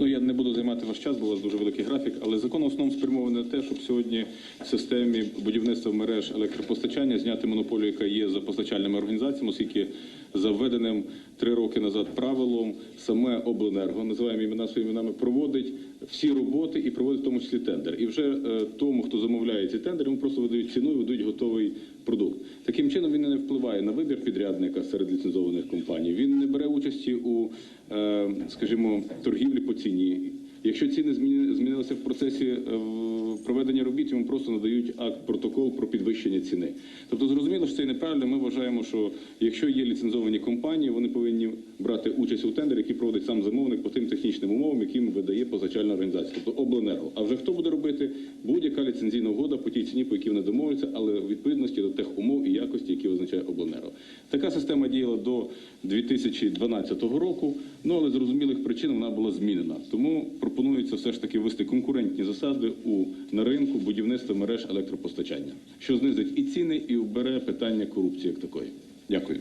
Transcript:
Ну я не буду займати ваш час, бо у вас дуже великий графік, але закон в основному спрямований на те, щоб сьогодні в системі будівництва мереж електропостачання зняти монополію, яка є за постачальними організаціями, оскільки за введеним три роки назад правилом саме обленерго, називаємо імена своїми іменами, проводить всі роботи і проводить в тому числі тендер. І вже е, тому, хто замовляє ці тендери, йому просто видають ціну і видають готовий продукт. Таким чином він не впливає на вибір підрядника серед ліцензованих компаній. Він не бере участі у, е, скажімо, торгівлі по ціні. Якщо ціни зміни- змінилися в процесі е, проведення робіт, йому просто надають акт протокол про підвищення ціни. Тобто зрозуміло, що це неправильно. Ми вважаємо, що якщо є ліцензовані компанії, вони повинні брати участь у тендері, який проводить сам замовник по тим технічним умовам, яким видає позичальна організація, тобто обленерго. А вже хто буде робити будь-яка ліцензійна угода по тій ціні, по якій вони домовляться, але в відповідності до тих умов і якості, які визначає обленерго. Така система діяла до 2012 року. Ну але з зрозумілих причин вона була змінена. Тому пропонується все ж таки ввести конкурентні засади у на ринку будівництва мереж електропостачання, що знизить і ціни, і убере питання корупції як такої. Дякую.